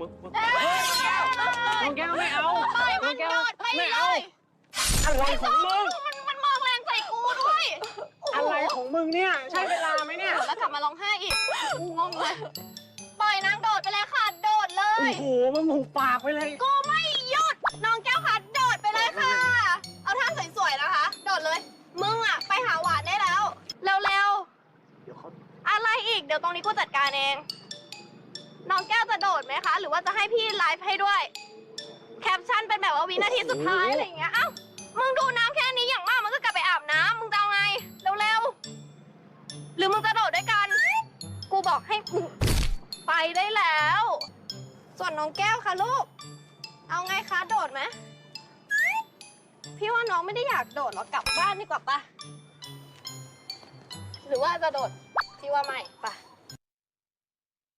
มึงมึงเอ้ยน้องแก้วไม่เอาปล่อยมันน้องแก้วโดดไปไม่เลเอา ยอะไรของมึง มันมันมองแรงใส่กูด้วยอะไรของมึงเนี่ยใช่เวลาไหมเนี่ย แล้วกลับมาร้องไห้อีกกูงงเลยปล่อยนางโดดไปเลยค่ะโดดเลโอ้ย โหมึงหูปากไปเลย กูไม่หยุด น้องแก้วค่ะโดดไปเลยค่ะ เอาท่าสวยๆนะคะ โดดเลย มึงอะไปหาหวานได้แล้ว เร็วเดี๋ยวเขาๆอะไรอีก เดี๋ยวตรงนี้กูจัดการเอง วินาทีสุดท้ายอะไรอย่างเงี้ย เอ้า มึงดูน้ำแค่นี้อย่างมากมันก็กลับไปอาบน้ำมึงจะเอาไง เร็วๆ หรือมึงจะโดดด้วยกัน กูบอกให้มึงไปได้แล้ว ส่วนน้องแก้วค่ะลูก เอาไงคะโดดไหม พี่ว่าน้องไม่ได้อยากโดดหรอกกลับบ้านดีกว่าปะหรือว่าจะโดด พี่ว่าไม่ปะ